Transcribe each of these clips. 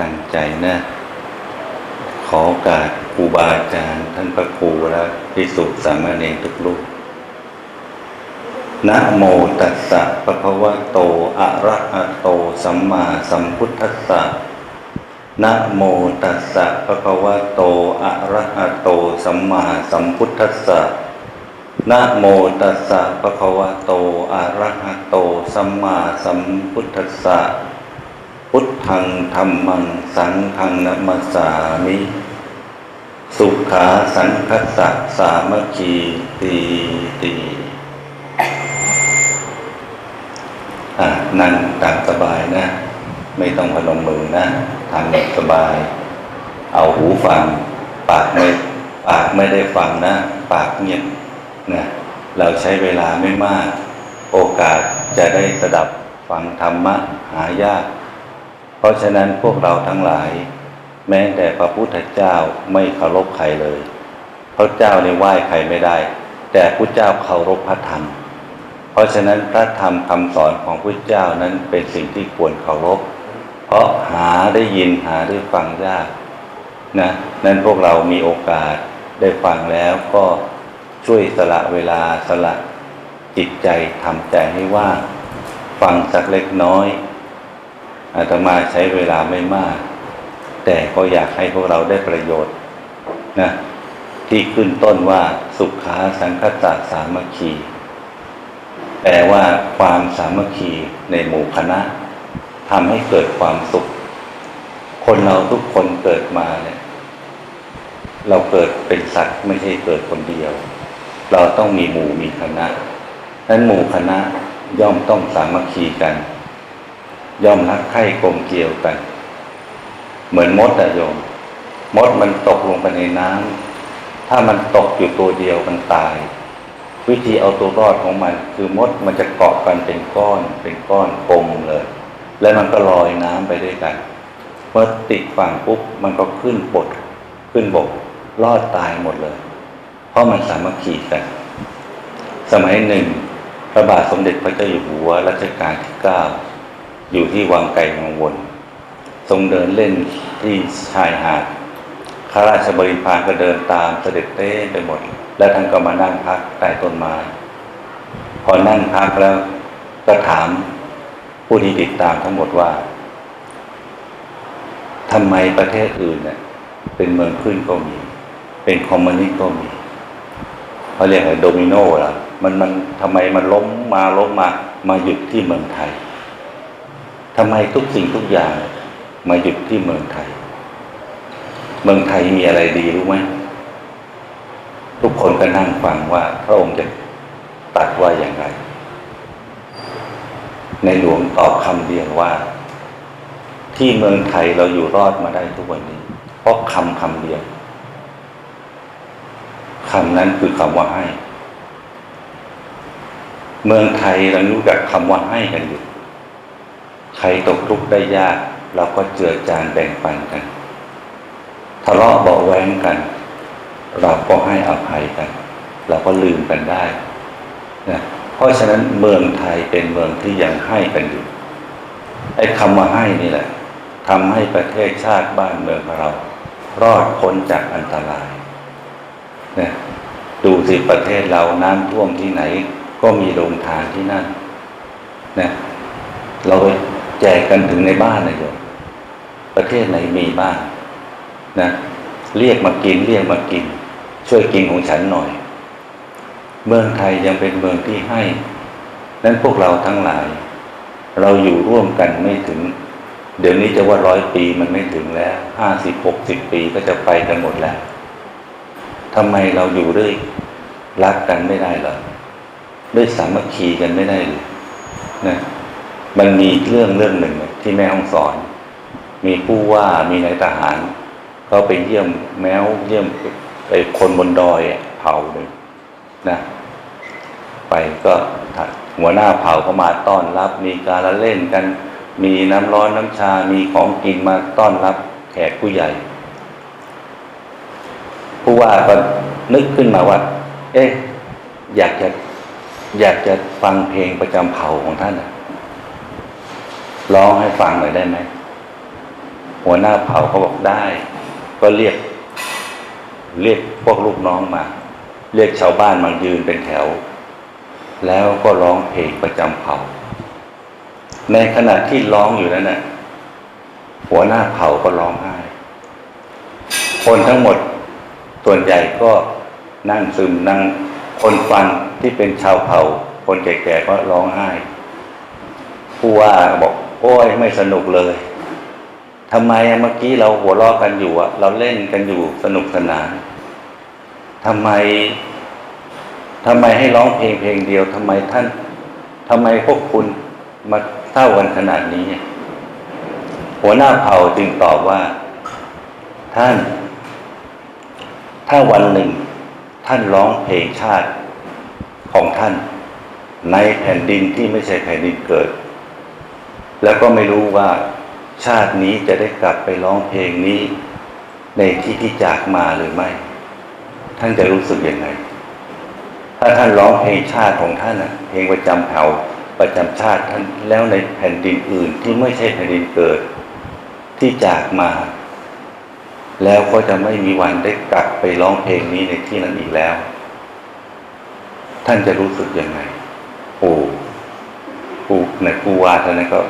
ตั้งใจนะ ขอโอกาสครูบาอาจารย์ท่านพระครูและพิสุทธสามเณรทุกรูปนะโมตัสสะปะคะวะโต อะระหะโต สัมมาสัมพุทธัสสะนะโมตัสสะภะคะวะโต อะระหะโต สัมมาสัมพุทธัสสะนะโมตัสสะภะคะวะโต อะระหะโต สัมมาสัมพุทธัสสะ พุทธังธรรมังสังฆังนะมัสสามิ สุขาสังคัสสะสามัคคีตีตีนั่งตามสบายนะ ไม่ต้องพนมมือนะทำสบาย เอาหูฟัง ปากไม่ปากไม่ได้ฟังนะ ปากเงียบนะเราใช้เวลาไม่มาก โอกาสจะได้สดับฟังธรรมะหายาก เพราะฉะนั้นพวกเราทั้งหลาย แม้แต่พระพุทธเจ้าไม่เคารพใครเลยพระเจ้าในไหว้ใครไม่ได้ แต่พระเจ้าเคารพพระธรรม เพราะฉะนั้นพระธรรมคำสอนของพระเจ้านั้นเป็นสิ่งที่ควรเคารพ เพราะหาได้ยินหาได้ฟังยากนะนั้นพวกเรามีโอกาสได้ฟังแล้วก็ช่วยสละเวลาสละจิตใจทำใจให้ว่างฟังสักเล็กน้อย อาตมาใช้เวลาไม่มาก แต่ก็อยากให้พวกเราได้ประโยชน์นะที่ขึ้นต้นว่าสุขาสังคตะสามัคคีแปลว่าความสามัคคีในหมู่คณะทำให้เกิดความสุข คนเราทุกคนเกิดมาเนี่ยเราเกิดเป็นสัตว์ไม่ใช่เกิดคนเดียว เราต้องมีหมู่มีคณะนั้นหมู่คณะย่อมต้องสามัคคีกัน ย่อมรักใคร่กลมเกลียวกัน เหมือนมดอะโยม มดมันตกลงไปในน้ำถ้ามันตกอยู่ตัวเดียวมันตาย วิธีเอาตัวรอดของมัน คือมดมันจะเกาะกันเป็นก้อน เป็นก้อนกลมเลย แล้วมันก็ลอยน้ำไปด้วยกันเมื่อติดฝั่งปุ๊บมันก็ขึ้นบกขึ้นบกรอดตายหมดเลย เพราะมันสามัคคีกันสมัยหนึ่ง พระบาทสมเด็จพระเจ้าอยู่หัวรัชกาลที่เก้า อยู่ที่วังไกลกังวล ทรงเดินเล่นที่ชายหาดข้าราชบริพารก็เดินตามเสด็จเต้ไปหมด แล้วท่านก็มานั่งพักใต้ต้นไม้ พอนั่งพักแล้วก็ถามผู้ที่ติดตามทั้งหมดว่าทำไมประเทศอื่นเนี่ยเป็นเมืองขึ้นก็มี เป็นคอมมิวนิสต์ก็มีเขาเรียกอะไรโดมิโนล่ะมันมันทำไมมันล้มมาล้มมามาหยุดที่เมืองไทย ทำไมทุกสิ่งทุกอย่างมาหยุดที่เมืองไทย เมืองไทยมีอะไรดีรู้ไหมทุกคนก็นั่งฟังว่าพระองค์จะตัดว่าอย่างไร ในหลวงตอบคำเดียวว่า ที่เมืองไทยเราอยู่รอดมาได้ทุกวันนี้ เพราะคำคำเดียวคำนั้นคือคำว่าให้ เมืองไทยเรารู้จักคำว่าให้กันอยู่ ใครตกทุกข์ได้ยาก เราก็เจือจานแบ่งปันกัน ทะเลาะเบาะแว้งกัน เราก็ให้อภัยกัน เราก็ลืมกันได้นะเพราะฉะนั้นเมืองไทยเป็นเมืองที่ยังให้กันอยู่ไอ้คำว่าให้นี่แหละทำให้ประเทศชาติบ้านเมืองของเรา รอดพ้นจากอันตรายนะดูสิประเทศเราน้ำท่วมที่ไหน ก็มีโรงทานที่นั่นนะเราไป แจกกันถึงในบ้านเลยโยมประเทศไหนมีบ้างนะเรียกมากินเรียกมากิน ช่วยกินของฉันหน่อย เมืองไทยยังเป็นเมืองที่ให้นั้นพวกเราทั้งหลาย เราอยู่ร่วมกันไม่ถึง เดี๋ยวนี้จะว่าร้อยปีมันไม่ถึงแล้วห้าสิบหกสิบปีก็จะไปกันหมดแล้วทำไมเราอยู่ด้วยรักกันไม่ได้หรอด้วยสามัคคีกันไม่ได้เลยนะ มันมีเรื่องเรื่องหนึ่งที่แม่ห้องสอน มีผู้ว่ามีนายทหารเขาไปเยี่ยมแมวเยี่ยมไปคนบนดอยเผ่าหนึ่งนะ ไปก็หัวหน้าเผ่าเขามาต้อนรับ มีการละเล่นกัน มีน้ำร้อนน้ำชา มีของกินมาต้อนรับแขกผู้ใหญ่ ผู้ว่าก็นึกขึ้นมาว่า เอ๊ะ อยากจะอยากจะฟังเพลงประจำเผ่าของท่าน ร้องให้ฟังหน่อยได้ไหม หัวหน้าเผ่าเขาบอกได้ ก็เรียก เรียกพวกลูกน้องมา เรียกชาวบ้านมายืนเป็นแถว แล้วก็ร้องเพลงประจำเผ่า ในขณะที่ร้องอยู่นั้นน่ะ หัวหน้าเผ่าก็ร้องไห้ คนทั้งหมดส่วนใหญ่ก็นั่งซึมนั่งคนฟังที่เป็นชาวเผ่า คนแก่ๆก็ร้องไห้ ผู้ว่าบอก โอ้ยไม่สนุกเลยทำไมเมื่อกี้เราหัวเราะกันอยู่อะเราเล่นกันอยู่สนุกสนานทำไมทำไมให้ร้องเพลงเพลงเดียวทำไมท่านทำไมพวกคุณมาเศร้ากันขนาดนี้ หัวหน้าเผ่าจึงตอบว่า ท่าน ถ้าวันหนึ่ง ท่านร้องเพลงชาติของท่าน ในแผ่นดินที่ไม่ใช่แผ่นดินเกิด แล้วก็ไม่รู้ว่าชาตินี้จะได้กลับไปร้องเพลงนี้ ในที่ที่จากมาหรือไม่ ท่านจะรู้สึกยังไง ถ้าท่านร้องเพลงชาติของท่านนะเพลงประจำเผ่าประจำชาติท่านแล้วในแผ่นดินอื่นที่ไม่ใช่แผ่นดินเกิด ที่จากมา แล้วก็จะไม่มีวันได้กลับไปร้องเพลงนี้ในที่นั้นอีกแล้ว ท่านจะรู้สึกยังไง โอ้ผู้ในผู้ว่าท่านนั้นก็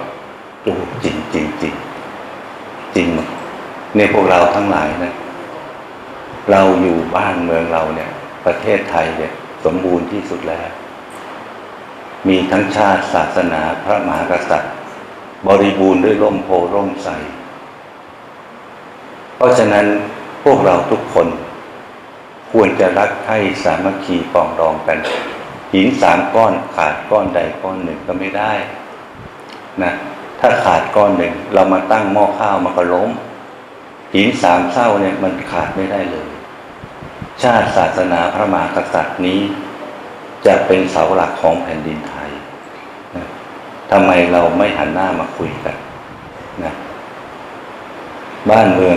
โอ้จริงจริงจริงจริงเนี่ยพวกเราทั้งหลายนะเราอยู่บ้านเมืองเราเนี่ย ประเทศไทยเนี่ย สมบูรณ์ที่สุดแล้ว มีทั้งชาติศาสนาพระมหากษัตริย์ บริบูรณ์ด้วยร่มโพร่มใส เพราะฉะนั้นพวกเราทุกคน ควรจะรักใคร่สามัคคีปองดองกัน หินสามก้อนขาดก้อนใดก้อนหนึ่งก็ไม่ได้ นะ ถ้าขาดก้อนหนึ่ง เรามาตั้งหม้อข้าวมันก็ล้มหินสามเศร้าเนี่ยมันขาดไม่ได้เลย ชาติศาสนาพระมหากษัตริย์นี้ จะเป็นเสาหลักของแผ่นดินไทยนะทำไมเราไม่หันหน้ามาคุยกันนะบ้านเมือง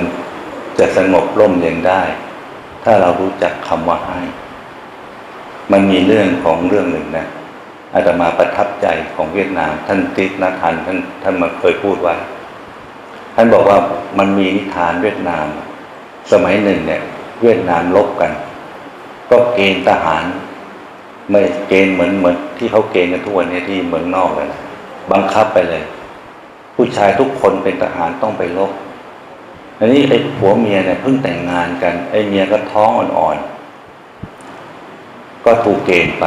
จะสงบร่มเย็นได้ ถ้าเรารู้จักคำว่าให้ มันมีเรื่องของเรื่องหนึ่งนะ อาตมาประทับใจของเวียดนาม ท่านติสนาทันท่านท่านมาเคยพูดไว่าท่านบอกว่ามันมีนิทานเวียดนาม สมัยหนึ่งเนี่ย เวียดนามลบกัน ก็เกณฑ์ทหารไม่เกณฑ์เหมือนเหมือนที่เขาเกณฑ์กันทุกวันนี้ที่เมืองนอกเลยนะบังคับไปเลย ผู้ชายทุกคนเป็นทหารต้องไปลบอันนี้ไอ้ผัวเมียเนี่ยเพิ่งแต่งงานกันไอ้เมียก็ท้องอ่อนๆก็ถูกเกณฑ์ไป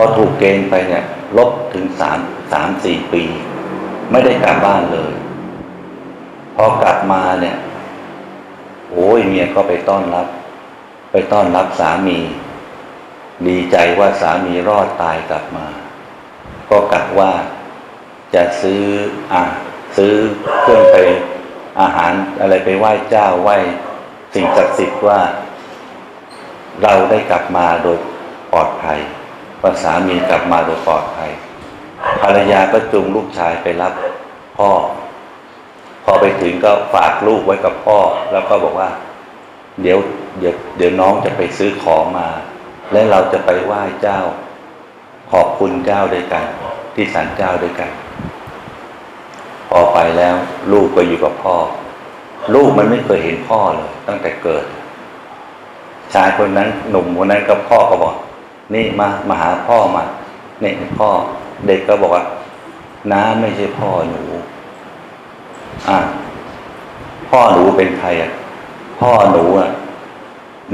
อถูกเกณฑ์ไปเนี่ยลบถึงสามสามสี่ปี ไม่ได้กลับบ้านเลย พอกลับมาเนี่ย โอ้ยเมียก็ไปต้อนรับ ไปต้อนรับสามี ดีใจว่าสามีรอดตายกลับมา ก็กลับว่าจะซื้ออะซื้อเครื่องไปอาหารอะไรไปไหว้เจ้าไหว้สิ่งศักดิ์สิทธิ์ว่า เราได้กลับมาโดยปลอดภัย ว่าสามีกลับมาโดยปลอดภัยภรรยาก็จูงลูกชายไปรับพ่อ พอไปถึงก็ฝากลูกไว้กับพ่อ แล้วก็บอกว่า เดี๋ยวเดี๋ยวเดี๋ยวน้องจะไปซื้อของมา และเราจะไปไหว้เจ้า ขอบคุณเจ้าด้วยกัน ที่ศาลเจ้าด้วยกัน พอไปแล้ว ลูกก็อยู่กับพ่อ ลูกมันไม่เคยเห็นพ่อเลย ตั้งแต่เกิดชายคนนั้นหนุ่มคนนั้นก็พ่อก็บอก นี่มามาหาพ่อมาเนี่ยพ่อเด็กก็บอกว่าน้าไม่ใช่พ่อหนู อะพ่อหนูเป็นใครอะ พ่อหนูอะ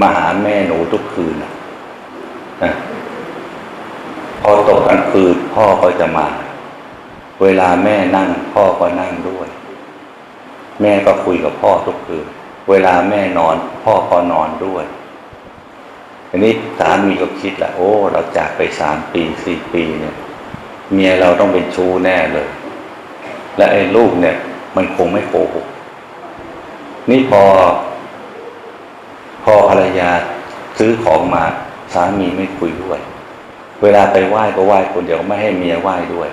มาหาแม่หนูทุกคืนอะนะพอตกกลางคืนพ่อก็จะมา เวลาแม่นั่ง พ่อก็นั่งด้วย แม่ก็คุยกับพ่อทุกคืน เวลาแม่นอน พ่อก็นอนด้วย อันนี้สามีก็คิดแหละโอ้ เราจากไปสามปีสี่ปีเนี่ย เมียเราต้องเป็นชู้แน่เลย และไอ้ลูกเนี่ย มันคงไม่โกหกนี่พอ พอภรรยาซื้อของมาสามีไม่คุยด้วย เวลาไปไหว้ก็ไหว้คนเดียวไม่ให้เมียไหว้ด้วย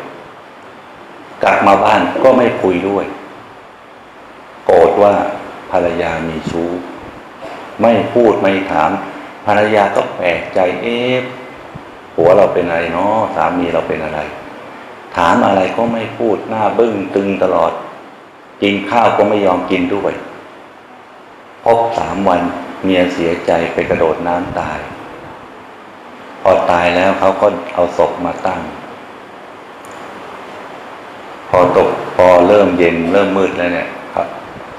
กลับมาบ้านก็ไม่คุยด้วย โกรธว่าภรรยามีชู้ ไม่พูดไม่ถาม ภรรยาก็แปลกใจเอ๊ะผัวเราเป็นอะไรเนาะสามีเราเป็นอะไร ถามอะไรก็ไม่พูดหน้าบึ้งตึงตลอด กินข้าวก็ไม่ยอมกินด้วยพบสามวันเมียเสียใจไปกระโดดน้ำตาย พอตายแล้วเขาก็เอาศพมาตั้ง พอตกพอเริ่มเย็นเริ่มมืดแล้วเนี่ยครับ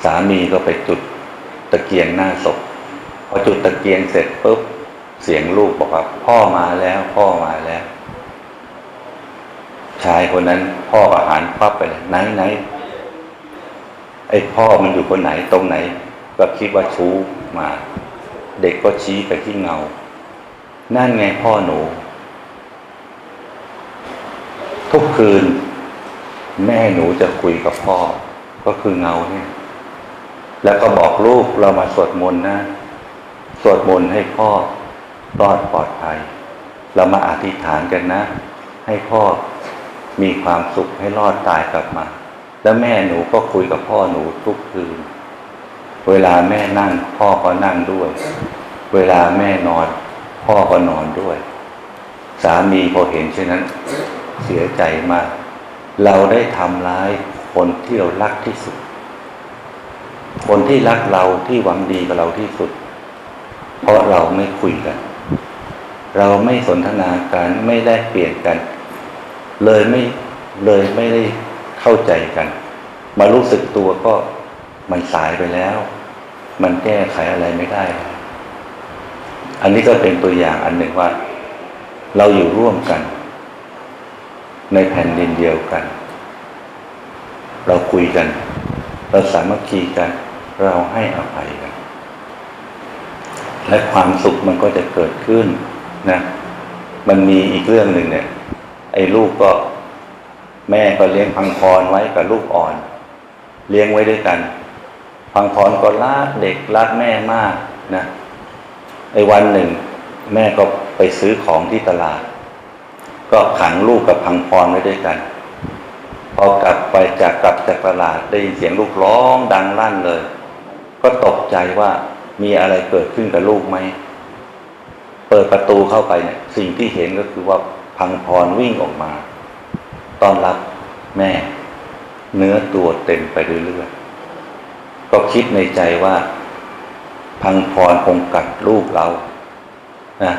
สามีก็ไปจุดตะเกียงหน้าศพพ อจุดตะเกียงเสร็จปุ๊บเสียงลูกบอกว่าพ่อมาแล้ว พ่อมาแล้ว ชายคนนั้น พ่อก็หันปั๊บไปเลยไหนไหนไอ้พ่อมันอยู่คนไหนตรงไหน ก็คิดว่าชู้มา เด็กก็ชี้ไปที่เงา นั่นไงพ่อหนู ทุกคืน แม่หนูจะคุยกับพ่อ ก็คือเงาเนี่ยแล้วก็บอกลูกเรามาสวดมนต์นะ สวดมนต์ให้พ่อรอดปลอดภัย เรามาอธิษฐานกันนะ ให้พ่อมีความสุขให้รอดตายกลับมา แล้วแม่หนูก็คุยกับพ่อหนูทุกคืน เวลาแม่นั่งพ่อก็นั่งด้วย เวลาแม่นอน พ่อก็นอนด้วย สามีพอเห็นเช่นนั้น เสียใจมาก เราได้ทำร้ายคนที่เรารักที่สุด คนที่รักเราที่หวังดีกับเราที่สุด เพราะเราไม่คุยกัน เราไม่สนทนากันไม่แลกเปลี่ยนกัน เลยไม่เลยไม่ได้เข้าใจกัน มารู้สึกตัวก็มันสายไปแล้ว มันแก้ไขอะไรไม่ได้ อันนี้ก็เป็นตัวอย่างอันหนึ่งว่า เราอยู่ร่วมกัน ในแผ่นดินเดียวกัน เราคุยกัน เราสามัคคีกัน เราให้อภัยกัน และความสุขมันก็จะเกิดขึ้นนะ มันมีอีกเรื่องหนึ่งเนี่ย ไอ้ลูกก็แม่ก็เลี้ยงพังพรไว้กับลูกอ่อน เลี้ยงไว้ด้วยกัน พังพรก็รักเด็กรักแม่มากนะไอ้วันหนึ่ง แม่ก็ไปซื้อของที่ตลาด ก็ขังลูกกับพังพรไว้ด้วยกัน พอกลับไปจากกลับจากตลาดได้ยินเสียงลูกร้องดังลั่นเลย ก็ตกใจว่า มีอะไรเกิดขึ้นกับลูกไหม เปิดประตูเข้าไปเนี่ย สิ่งที่เห็นก็คือว่าพังพรวิ่งออกมาต้อนรับแม่ เนื้อตัวเต็มไปด้วยเลือดก็คิดในใจว่า พังพรคงกัดลูกเรานะ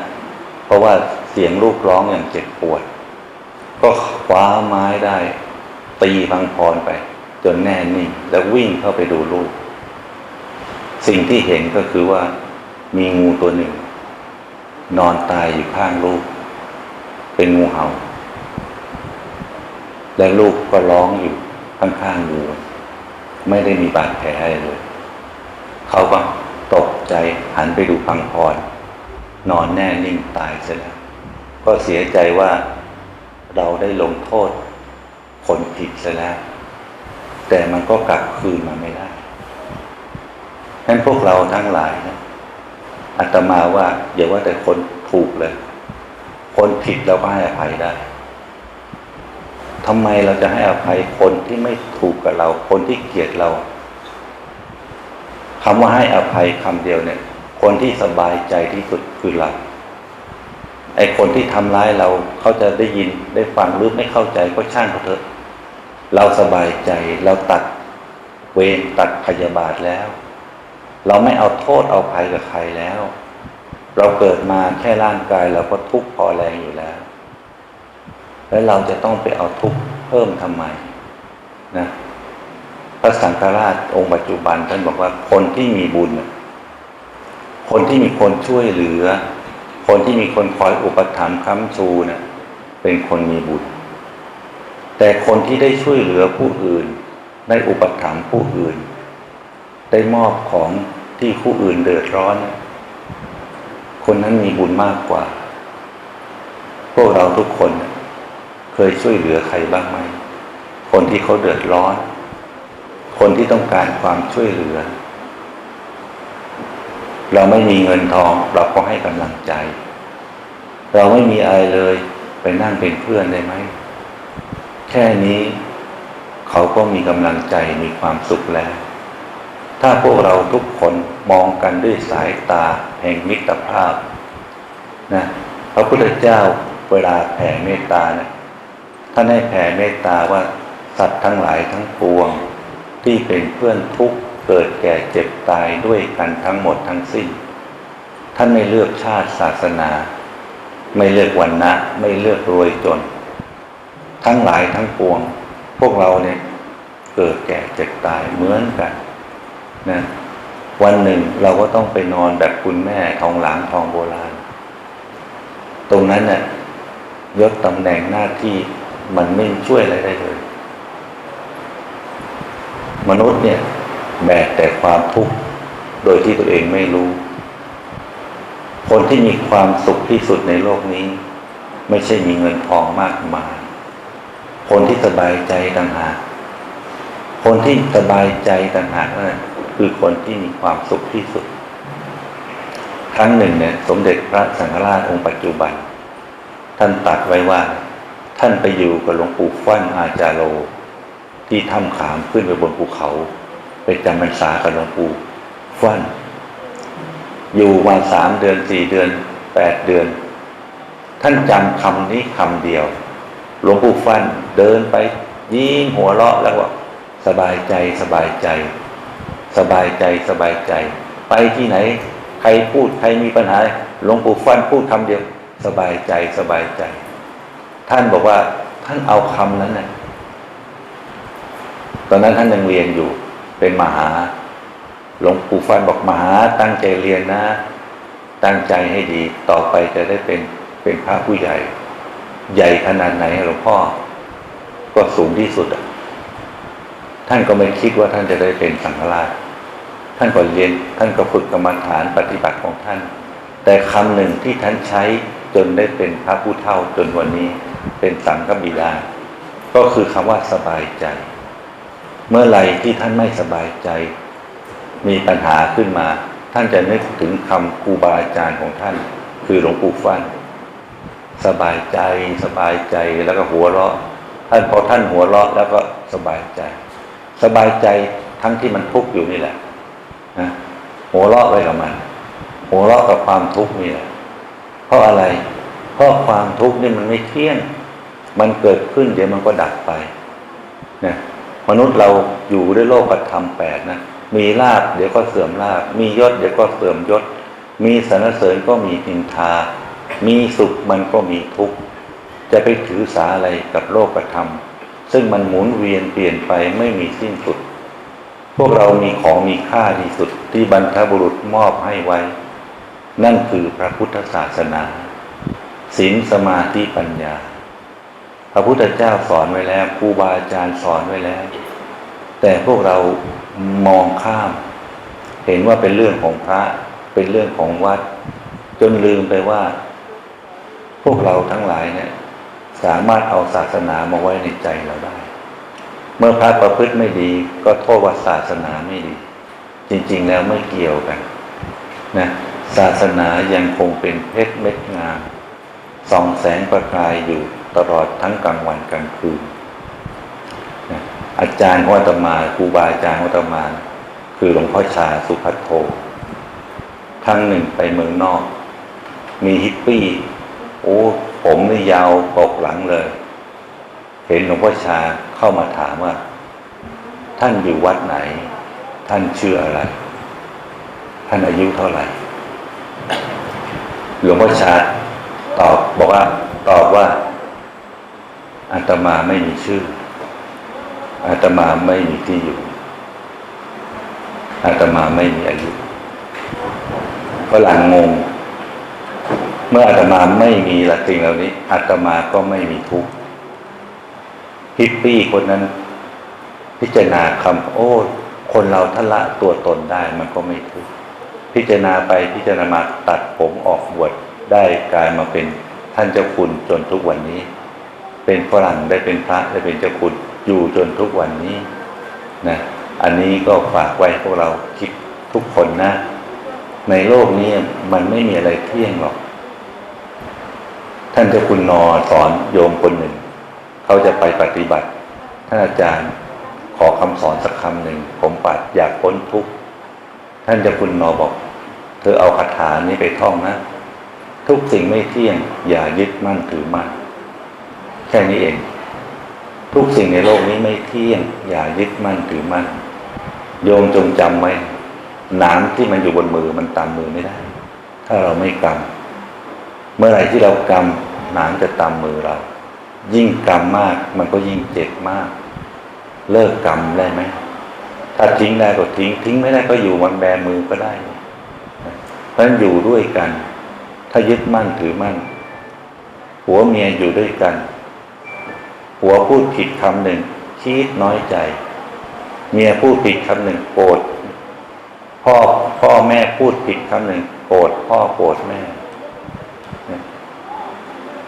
เพราะว่าเสียงลูกร้องอย่างเจ็บปวด ก็คว้าไม้ได้ ตีพังพรไป จนแน่นิ่งแล้ววิ่งเข้าไปดูลูก สิ่งที่เห็นก็คือว่ามีงูตัวหนึ่ง นอนตายอยู่ข้างลูก เป็นงูเห่า และลูกก็ร้องอยู่ข้างๆงูไม่ได้มีบาดแผลอะไรเลย เขาก็ตกใจหันไปดูพังพร นอนแน่นิ่งตายเสียแล้วก็เสียใจว่าเราได้ลงโทษคนผิดเสียแล้ว แต่มันก็กลับคืนมาไม่ได้ ฉะนั้นพวกเราทั้งหลายนะอาตมาว่าอย่าว่าแต่คนถูกเลย คนผิดเราก็ให้อภัยได้ทำไมเราจะให้อภัยคนที่ไม่ถูกกับเรา คนที่เกลียดเราคำว่าให้อภัยคำเดียวเนี่ย คนที่สบายใจที่สุดคือเราไอ้คนที่ทำร้ายเราเขาจะได้ยินได้ฟังหรือไม่เข้าใจก็ช่างเขาเถอะ เราสบายใจเราตัดเวรตัดพยาบาทแล้ว เราไม่เอาโทษเอาภัยกับใครแล้ว เราเกิดมาแค่ร่างกายเราก็ทุกข์พอแรงอยู่แล้ว แล้วเราจะต้องไปเอาทุกข์เพิ่มทำไมนะพระสังฆราชองค์ปัจจุบันท่านบอกว่าคนที่มีบุญ คนที่มีคนช่วยเหลือ คนที่มีคนคอยอุปถัมภ์ค้ำชูเนะ่ะเป็นคนมีบุญ แต่คนที่ได้ช่วยเหลือผู้อื่น ได้อุปถัมภ์ผู้อื่น ได้มอบของ ที่ผู้อื่นเดือดร้อน คนนั้นมีบุญมากกว่า พวกเราทุกคนเคยช่วยเหลือใครบ้างไหม คนที่เขาเดือดร้อน คนที่ต้องการความช่วยเหลือ เราไม่มีเงินทองเราก็ให้กำลังใจ เราไม่มีอะไรเลยไปนั่งเป็นเพื่อนได้ไหม แค่นี้ เขาก็มีกำลังใจมีความสุขแล้ว ถ้าพวกเราทุกคนมองกันด้วยสายตาแห่งมิตรภาพนะพระพุทธเจ้าเวลาแผ่เมตตาเนะท่านให้แผ่เมตตาว่าสัตว์ทั้งหลายทั้งปวง ที่เป็นเพื่อนทุกข์เกิดแก่เจ็บตายด้วยกันทั้งหมดทั้งสิ้น ท่านไม่เลือกชาติศาสนา ไม่เลือกวันนะไม่เลือกรวยจน ทั้งหลายทั้งปวง พวกเราเนี่ยเกิดแก่เจ็บตายเหมือนกัน นะวันหนึ่งเราก็ต้องไปนอนแบบคุณแม่ทองหลังทองโบราณ ตรงนั้นเนี่ยยศตำแหน่งหน้าที่มันไม่ช่วยอะไรได้เลย มนุษย์เนี่ยแบกแต่ความทุกข์โดยที่ตัวเองไม่รู้ คนที่มีความสุขที่สุดในโลกนี้ ไม่ใช่มีเงินทองมากมาย คนที่สบายใจต่างหาก คนที่สบายใจต่างหากนั่น คือคนที่มีความสุขที่สุด ครั้งหนึ่งเนี่ยสมเด็จพระสังฆราชองค์ปัจจุบัน ท่านตรัสไว้ว่า ท่านไปอยู่กับหลวงปู่ฟั่นอาจารโลที่ถ้ำขามขึ้นไปบนภูเขา ไปจำพรรษากับหลวงปู่ฟั่นอยู่มาสามเดือนสี่เดือนแปดเดือน ท่านจำคำนี้คำเดียว หลวงปู่ฟั่นเดินไป ยิ้มหัวเราะแล้วว่าสบายใจสบายใจ สบายใจสบายใจ ไปที่ไหน ใครพูดใครมีปัญหาหลวงปู่ฟันพูดคำเดียว สบายใจสบายใจ ท่านบอกว่าท่านเอาคำนั้นน่ะตอนนั้นท่านยังเรียนอยู่เป็นมหาหลวงปู่ฟันบอกมหาตั้งใจเรียนนะ ตั้งใจให้ดีต่อไปจะได้เป็นเป็นพระผู้ใหญ่ ใหญ่ขนาดไหนหลวงพ่อ ก็สูงที่สุดอะท่านก็ไม่คิดว่าท่านจะได้เป็นสังฆราช ท่านก็เรียนท่านก็ฝึกกรรมฐานปฏิบัติของท่าน แต่คำหนึ่งที่ท่านใช้จนได้เป็นพระผู้เฒ่าจนวันนี้เป็นสังฆบิดา ก็คือคำว่าสบายใจ เมื่อไหร่ที่ท่านไม่สบายใจ มีปัญหาขึ้นมา ท่านจะนึกถึงคำครูบาอาจารย์ของท่าน คือหลวงปู่ฟัน่นสบายใจสบายใจแล้วก็หัวเราะ ท่านพอท่านหัวเราะแล้วก็สบายใจ สบายใจทั้งที่มันทุกข์อยู่นี่แหละ นะหัวเราะไปกับมัน หัวเราะกับความทุกข์นี่แหละเพราะอะไร เพราะความทุกข์นี่มันไม่เที่ยง มันเกิดขึ้นเดี๋ยวมันก็ดับไปนะมนุษย์เราอยู่ด้วยโลกธรรมแปดนะมีลาบเดี๋ยวก็เสื่อมลาบมียศเดี๋ยวก็เสื่อมยศ มีสรรเสริญก็มีนินทา มีสุขมันก็มีทุกข์จะไปถือสาอะไรกับโลกธรรม ซึ่งมันหมุนเวียนเปลี่ยนไปไม่มีสิ้นสุด วกเรามีของมีค่าที่สุดที่บรรพบุรุษมอบให้ไว้ นั่นคือพระพุทธศาสนาศีลสมาธิปัญญา พระพุทธเจ้าสอนไว้แล้วครูบาอาจารย์สอนไว้แล้ว แต่พวกเรามองข้าม เห็นว่าเป็นเรื่องของพระ เป็นเรื่องของวัด จนลืมไปว่า พวกเราทั้งหลายเนี่ย สามารถเอาศาสนามาไว้ในใจเราได้ เมื่อพระประพฤติไม่ดีก็โทษว่าศาสนาไม่ดี จริง ๆ แล้วไม่เกี่ยวกันนะศาสนายังคงเป็นเพชรเม็ดงามส่องแสงประกายอยู่ตลอดทั้งกลางวันกลางคืนนะอาจารย์วัตมาครูบาอาจารย์วัตมา คือหลวงพ่อชาสุพัทโทครั้งหนึ่งไปเมืองนอก มีฮิปปี้ โอ้ ผมนี่ยาวปกหลังเลย เห็นหลวงพ่อชาเข้ามาถามว่า ท่านอยู่วัดไหน ท่านชื่ออะไร ท่านอายุเท่าไหร่ หลวงพ่อชาตอบบอกว่า ตอบว่าอาตมาไม่มีชื่ออาตมาไม่มีที่อยู่อาตมาไม่มีอายุฝรั่งงง เมื่ออาตมาไม่มีหละสิ่งเหล่านี้อาตมาก็ไม่มีทุกข์ ฮิปปี้คนนั้น พิจารณาคำโอ้คนเราถ้าละตัวตนได้มันก็ไม่ทุกข์พิจารณาไปพิจารณามาตัดผมออกบวชได้กลายมาเป็นท่านเจ้าคุณจนทุกวันนี้ เป็นฝรั่งได้เป็นพระได้เป็นเจ้าคุณอยู่จนทุกวันนี้นะอันนี้ก็ฝากไว้พวกเราคิดทุกคนนะ ในโลกนี้มันไม่มีอะไรเที่ยงหรอก ท่านเจ้าคุณนอสอนโยมคนหนึ่ง เขาจะไปปฏิบัติ ท่านอาจารย์ขอคำสอนสักคำหนึ่ง ผมปัดอยากพ้นทุกข์ ท่านเจ้าคุณนอบอก เธอเอาคาถานี้ไปท่องนะ ทุกสิ่งไม่เที่ยง อย่ายึดมั่นถือมั่นแค่นี้เอง ทุกสิ่งในโลกนี้ไม่เที่ยง อย่ายึดมั่นถือมั่นโยมจงจำไว้นามที่มันอยู่บนมือมันตามมือไม่ได้ ถ้าเราไม่กำเมื่อไหร่ที่เรากำนามจะตามมือเรา ยิ่งกำมมากมันก็ยิ่งเจ็บมาก เลิกกำได้ไหม ถ้าทิ้งได้ก็ทิ้ง ทิ้งไม่ได้ก็อยู่มันแบมือก็ได้ เพราะฉะนั้นอยู่ด้วยกัน ถ้ายึดมั่นถือมั่นผัวเมียอยู่ด้วยกันผัวพูดผิดคำหนึ่งคิดน้อยใจ เมียพูดผิดคำหนึ่งโกรธพ่อพ่อแม่พูดผิดคำหนึ่งโกรธพ่อโกรธแม่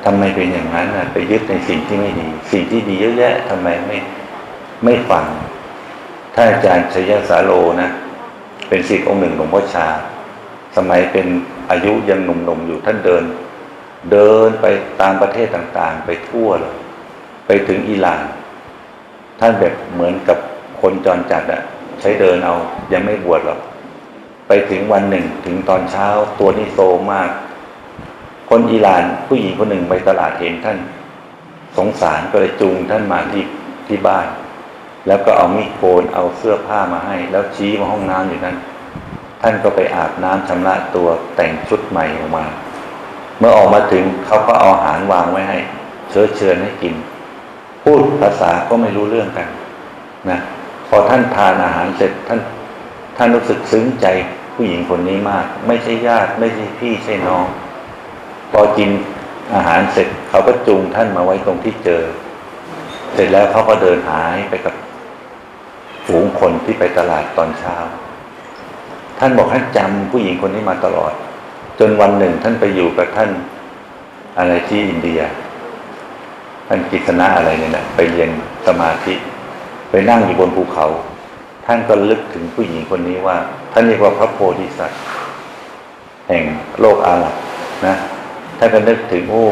ทำไมเป็นอย่างนั้นน่ะไปยึดในสิ่งที่ไม่ดี สิ่งที่ดีเยอะแยะทำไมไม่ไม่ฟังท่านอาจารย์ชยสาโลนะเป็นศิษย์องค์หนึ่งหลวงพ่อชา สมัยเป็นอายุยังหนุ่มๆอยู่ท่านเดิน เดินไปตามประเทศต่างๆ ไปทั่วเลยไปถึงอิหร่าน ท่านแบบเหมือนกับคนจรจัดอะใช้เดินเอายังไม่บวชหรอกไปถึงวันหนึ่งถึงตอนเช้าตัวนี่โซมาก คนอิหร่านผู้หญิงคนหนึ่งไปตลาดเห็นท่าน สงสารก็เลยจูงท่านมาที่ที่บ้าน แล้วก็เอามีดโกนเอาเสื้อผ้ามาให้ แล้วชี้มาห้องน้ำอยู่นั้น ท่านก็ไปอาบน้ำชำระตัวแต่งชุดใหม่ออกมา เมื่อออกมาถึงเขาก็เอาอาหารวางไว้ให้เชิญเชิญให้กิน พูดภาษาก็ไม่รู้เรื่องกันนะพอท่านทานอาหารเสร็จท่านท่านรู้สึกซึ้งใจผู้หญิงคนนี้มาก ไม่ใช่ญาติไม่ใช่พี่ใช่น้อง อกินอาหารเสร็จเขาก็จูงท่านมาไว้ตรงที่เจอ เสร็จแล้วเขาก็เดินหายไปกับฝูงคนที่ไปตลาดตอนเช้า ท่านบอกท่านจำผู้หญิงคนนี้มาตลอด จนวันหนึ่งท่านไปอยู่กับท่านอะไรที่อินเดีย ท่านกิษณะอะไรเนี่ยนะไปเรียนสมาธิ ไปนั่งอยู่บนภูเขา ท่านก็ลึกถึงผู้หญิงคนนี้ว่า ท่านเรียกว่าพระโพธิสัตว์ แห่งโลกอาหรับนะ ท่าก็นึกถึงโอ้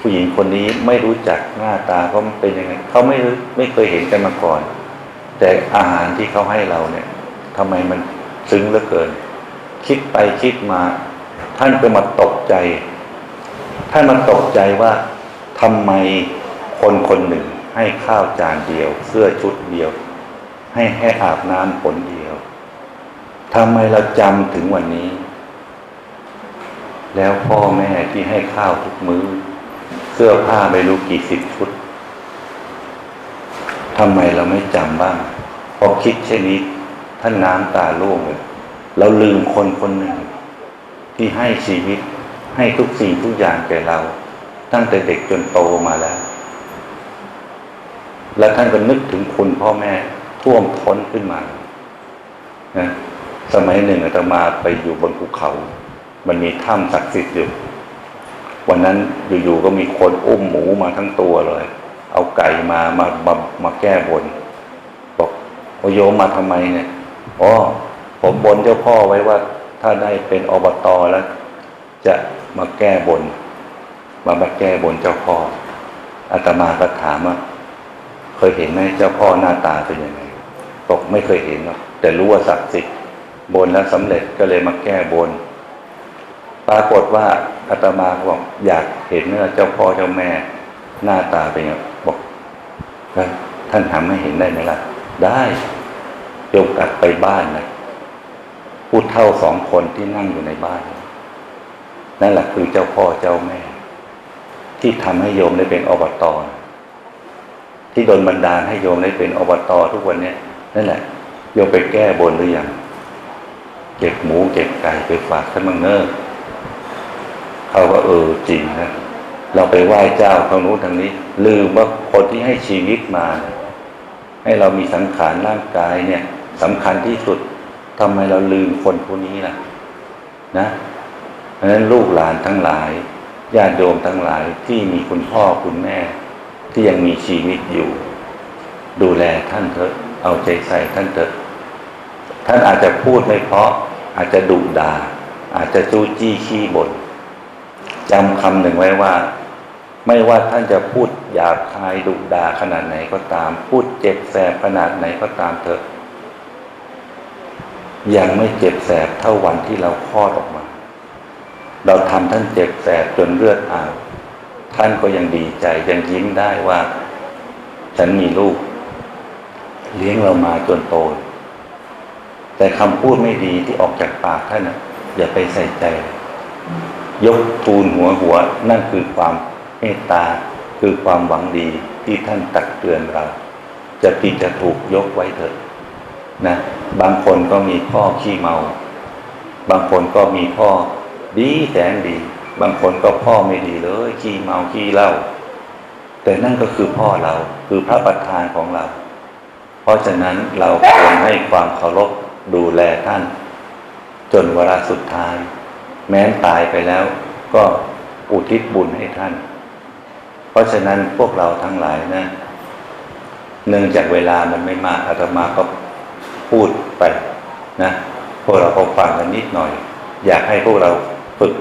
ผู้หญิงคนนี้ไม่รู้จักหน้าตาเขาเป็นยังไงเขาไม่ไม่เคยเห็นกันมาก่อน แต่อาหารที่เขาให้เราเนี่ยทำไมมันซึ้งเหลือเกิน คิดไปคิดมา ท่านก็มาตกใจ ท่านมาตกใจว่าทำไมคนคนหนึ่ง ให้ข้าวจานเดียว เสื้อชุดเดียว ให้ให้อาบน้ำผลเดียวทำไมเราจำถึงวันนี้ แล้วพ่อแม่ที่ให้ข้าวทุกมือ้อ เสื้อผ้าไม่รู้กี่สิบชุดทำไมเราไม่จำบ้าง พอคิดเช่นนี้ท่านน้ำตาล่วงเลยเราลืมคนคนหนึ่ง ที่ให้ชีวิตให้ทุกสิ่งทุกอย่างแก่เรา ตั้งแต่เด็กจนโตมาแล้ว และท่านก็นึกถึงคุณพ่อแม่ท่วมท้นขึ้นมานะสมัยหนึ่งอาตมาไปอยู่บนภูเขา มันมีถ้ำศักดิ์สิทธิ์อยู่ วันนั้นอยู่ๆก็มีคนอุ้มหมูมาทั้งตัวเลย เอาไก่มามามามาแก้บน บอกโอโยมมาทำไมเนี่ยอ๋อผมบนเจ้าพ่อไว้ว่า ถ้าได้เป็นอบตแล้ว จะมาแก้บน มามาแก้บนเจ้าพ่ออาตมาก็ถามว่าเคยเห็นไหมเจ้าพ่อหน้าตาเป็นยังไงบอกไม่เคยเห็นหรอกแต่รู้ว่าศักดิ์สิทธิ์บนแล้วสำเร็จก็เลยมาแก้บน ปรากฏว่าอาตมาบอกอยากเห็นเนื้อเจ้าพ่อเจ้าแม่หน้าตาเป็นยังไงบอกท่านทำให้เห็นได้ไหมล่ะ ได้โยมกลับไปบ้านนะพูดเท่าสองคนที่นั่งอยู่ในบ้าน นั่นแหละคือเจ้าพ่อเจ้าแม่ ที่ทำให้โยมได้เป็นอบตที่โดนบันดาลให้โยมได้เป็นอบตทุกวันเนี้ยนั่นแหละโยมไปแก้บนหรือยังเก็บหมูเก็บไก่ไปฝากท่านมังเนอร์ เขาว่าเออจริงนะเราไปไหว้เจ้าทางนู้นทางนี้ ลืมว่าคนที่ให้ชีวิตมา ให้เรามีสังขารร่างกายเนี่ยสำคัญที่สุดทำไมเราลืมคนพวกนี้ล่ะ นะเพราะฉะนั้นลูกหลานทั้งหลายญาติโยมทั้งหลายที่มีคุณพ่อคุณแม่ ที่ยังมีชีวิตอยู่ ดูแลท่านเถอะ เอาใจใส่ท่านเถอะ ท่านอาจจะพูดไม่เพราะ อาจจะดุดา่าอาจจะจู้จี้ขี้บ่น จำคำหนึ่งไว้ว่า ไม่ว่าท่านจะพูดหยาบคายดุดาขนาดไหนก็ตาม พูดเจ็บแสบขนาดไหนก็ตามเถอะ ยังไม่เจ็บแสบเท่าวันที่เราคลอดออกมา เราทำท่านเจ็บแสบจนเลือดอาบท่านก็ยังดีใจยังยิ้มได้ว่า ฉันมีลูก เลี้ยงเรามาจนโต แต่คำพูดไม่ดีที่ออกจากปากท่านนะอย่าไปใส่ใจ ยกทูลหัวหัว นั่นคือความเมตตา คือความหวังดีที่ท่านตักเตือนเรา จะผิดจะถูกยกไว้เถอะนะบางคนก็มีพ่อขี้เมา บางคนก็มีพ่อดีแสนดี บางคนก็พ่อไม่ดีเลยขี้เมาขี้เหล้าแต่นั่นก็คือพ่อเราคือพระประธานของเรา เพราะฉะนั้นเราควรให้ความเคารพดูแลท่าน จนเวลาสุดท้าย แม้นตายไปแล้วก็อุทิศบุญให้ท่าน เพราะฉะนั้นพวกเราทั้งหลายนะเนื่องจากเวลามันไม่มากอาตมาก็พูดไปนะพวกเราก็ฟังกันนิดหน่อย อยากให้พวกเราฝึก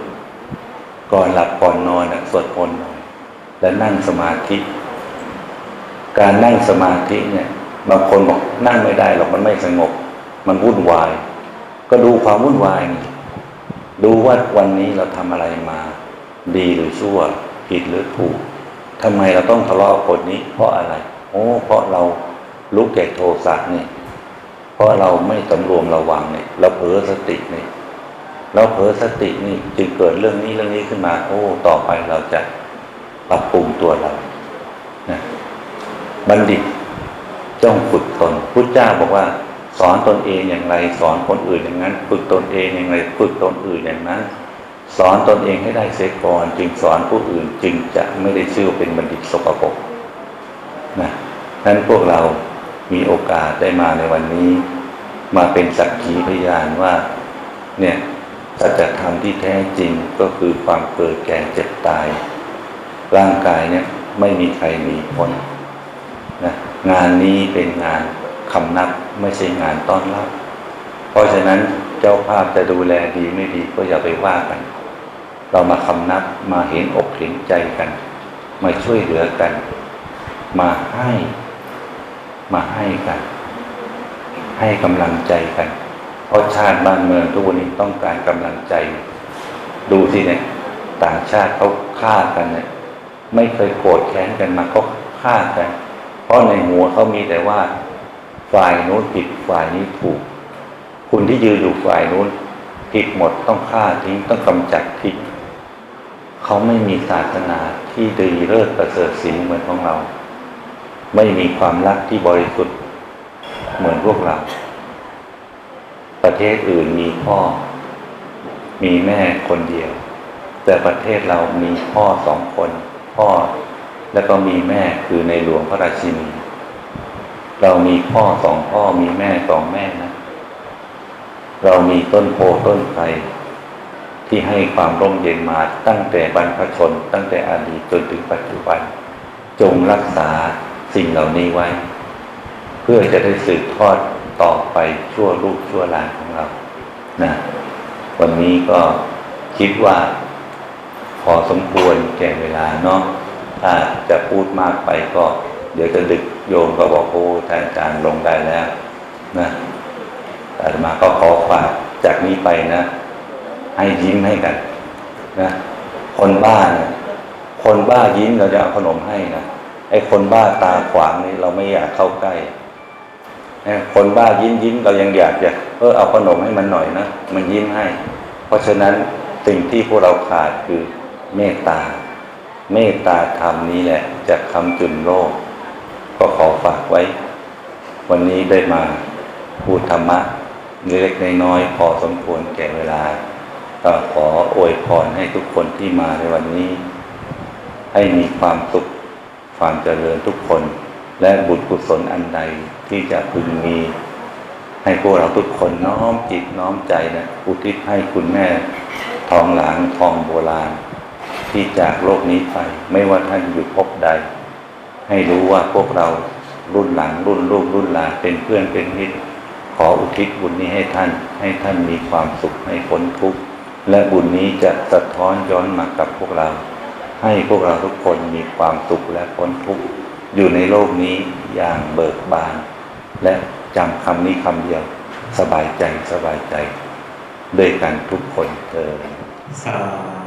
ก่อนหลับก่อนนอนนะสวดมนต์หน่อย และนั่งสมาธิ การนั่งสมาธิเนี่ยบางคนบอกนั่งไม่ได้หรอกมันไม่สงบ มันวุ่นวาย ก็ดูความวุ่นวายนี่ ดูว่าวันนี้เราทำอะไรมา ดีหรือชั่ว ผิดหรือถูกทำไมเราต้องทะเลาะกับคนนี้ เพราะอะไร โอ้เพราะเราลุกแก่โทสะเนี่ยเพราะเราไม่สำรวมระวังเนี่ยเราเผลอสตินี่เราเผลอสตินี่จึงเกิดเรื่องนี้เรื่องนี้ขึ้นมา โอ้ ต่อไปเราจะปรับปรุงตัวเรานะบัณฑิตจ้องฝึกตนพุทธเจ้าบอกว่า สอนตนเองอย่างไร สอนคนอื่นอย่างนั้นฝึกตนเองอย่างไรฝึกตนอื่นอย่างนั้น สอนตนเองให้ได้เสียก่อนจึงสอนผู้อื่นจึงจะไม่ได้ชื่อเป็นบัณฑิตสกปรกนะนั้นพวกเรามีโอกาสได้มาในวันนี้ มาเป็นสักขีพยานว่าเนี่ยสัจธรรมที่แท้จริงก็คือความเกิดแก่เจ็บตาย ร่างกายเนี่ยไม่มีใครหนีพ้นนะงานนี้เป็นงาน คำนับไม่ใช่งานต้อนรับ เพราะฉะนั้นเจ้าภาพจะดูแลดีไม่ดีก็อย่าไปว่ากัน เรามาคำนับมาเห็นอกเห็นใจกัน มาช่วยเหลือกัน มาให้ มาให้กัน ให้กำลังใจกัน เพราะชาติบ้านเมืองทุกวันนี้ต้องการกำลังใจ ดูสิเนี่ยต่างชาติเขาฆ่ากันเนี่ยไม่เคยโกรธแค้นกันมาเขาฆ่ากัน เพราะในหัวเขามีแต่ว่า ฝ่ายโน้นผิดฝ่ายนี้ถูก คุณที่ยืนอยู่ฝ่ายโน้นผิดหมดต้องฆ่าทิ้งต้องกำจัดทิ้งเขาไม่มีศาสนาที่ดีเลิศประเสริฐสีเหมือนของเรา ไม่มีความรักที่บริสุทธิ์เหมือนพวกเรา ประเทศอื่นมีพ่อ มีแม่คนเดียว แต่ประเทศเรามีพ่อสองคน พ่อแล้วก็มีแม่คือในหลวงพระราชินี เรามีพ่อสองพ่อมีแม่สองแม่นะ เรามีต้นโพต้นไทรที่ให้ความร่มเย็นมาตั้งแต่บรรพชน ตั้งแต่อดีตจนถึงปัจจุบัน จงรักษาสิ่งเหล่านี้ไว้ เพื่อจะได้สืบทอดต่อไปชั่วลูกชั่วหลานของเรานะวันนี้ก็คิดว่าพอสมควรแก่เวลาเนาะถ้าจะพูดมากไปก็ ดี๋ยวจะดึกโยมก็บอกโอ้ท่านอาจารย์ลงได้แล้วนะอาตมาก็ขอฝากจากนี้ไปนะ ให้ยิ้มให้กัน นะ คนบ้าเนี่ยคนบ้ายิ้มเราจะเอาขนมให้นะไอ้คนบ้าตาขวางนี่เราไม่อยากเข้าใกล้นะคนบ้ายิ้มยิ้มเรายังอยากจะเออเอาขนมให้มันหน่อยนะมันยิ้มให้ เพราะฉะนั้นสิ่งที่พวกเราขาดคือเมตตา เมตตาธรรมนี้แหละจะคำจุนโลก ก็ขอฝากไว้ วันนี้ได้มาพูดธรรมะเล็กๆน้อยๆพอสมควรแก่เวลา ก็ขออวยพรให้ทุกคนที่มาในวันนี้ ให้มีความสุขความเจริญทุกคน และบุญกุศลอันใดที่จะพึงมี ให้พวกเราทุกคนน้อมจิตน้อมใจนะอุทิศให้คุณแม่ทองหลางทองโบราณ ที่จากโลกนี้ไป ไม่ว่าท่านอยู่ภพใด ให้รู้ว่าพวกเรารุ่นหลังรุ่นลูกรุ่นหลานเป็นเพื่อนเป็นมิตรขออุทิศบุญนี้ให้ท่าน ให้ท่านมีความสุขให้พ้นทุกข์และบุญนี้จะสะท้อนย้อนมากับพวกเรา ให้พวกเราทุกคนมีความสุขและพ้นทุกข์อยู่ในโลกนี้อย่างเบิกบาน และจำคำนี้คำเดียวสบายใจสบายใจ ด้วยกันทุกคนเธอสา